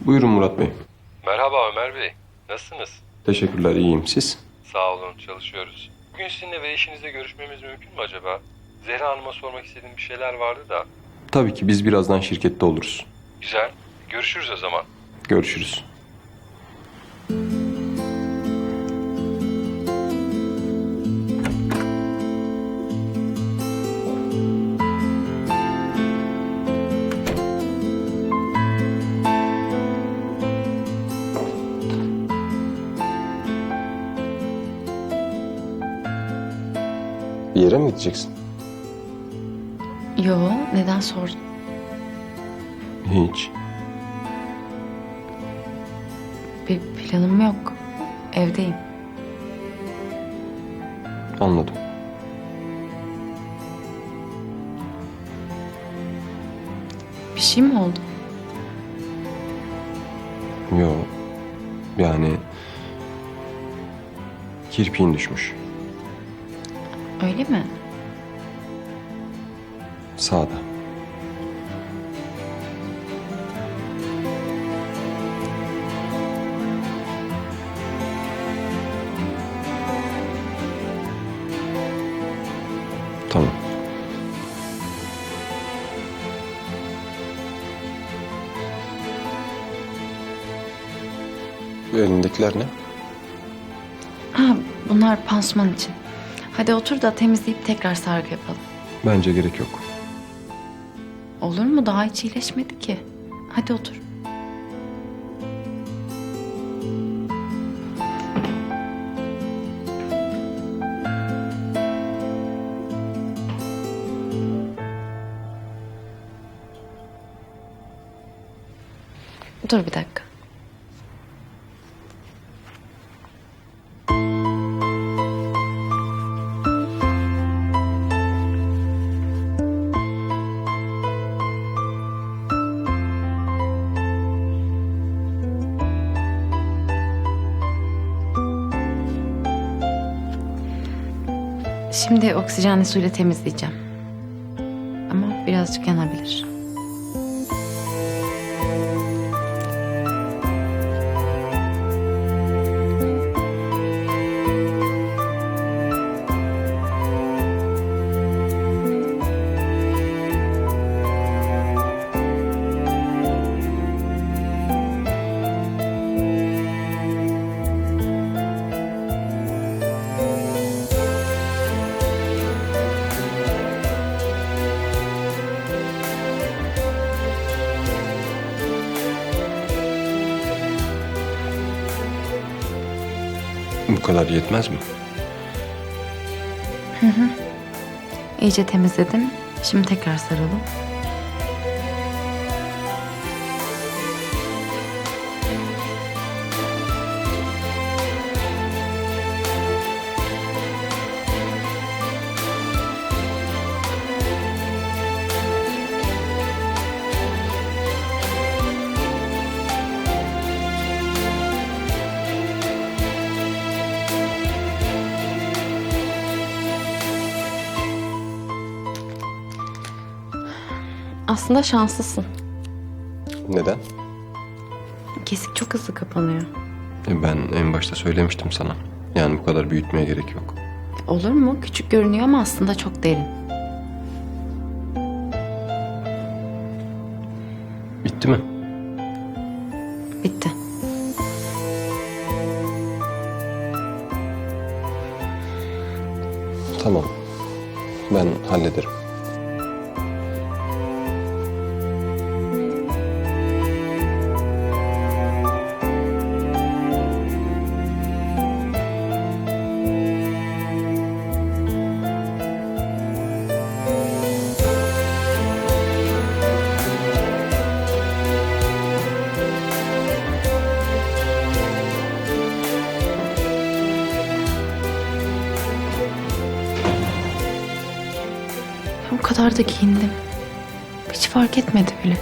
Buyurun Murat Bey. Merhaba Ömer Bey. Nasılsınız? Teşekkürler, iyiyim. Siz? Sağ olun, çalışıyoruz. Bugün sizinle ve eşinizle görüşmemiz mümkün mü acaba? Zehra Hanım'a sormak istediğim bir şeyler vardı da. Tabii ki biz birazdan şirkette oluruz. Güzel. Görüşürüz o zaman. Görüşürüz. Bir yere mi gideceksin? Yo, neden sordun? Hiç. Bir planım yok. Evdeyim. Anladım. Bir şey mi oldu? Yo. Yani... Kirpiğin düşmüş. Öyle mi? Sağda. Tamam. Elindekiler ne? Ha, bunlar pansuman için. Hadi otur da temizleyip tekrar sargı yapalım. Bence gerek yok. Olur mu? Daha hiç iyileşmedi ki. Hadi otur. Dur bir dakika. Şimdi oksijenli suyla temizleyeceğim. Ama birazcık yanabilir. Bu kadar yetmez mi? İyice temizledim. Şimdi tekrar saralım. Aslında şanslısın. Neden? Kesik çok hızlı kapanıyor. E, Ben en başta söylemiştim sana. Yani bu kadar büyütmeye gerek yok. Olur mu? Küçük görünüyor ama aslında çok derin. Bitti mi? Bitti. Tamam. Ben hallederim. Kadar da giyindim. Hiç fark etmedi bile.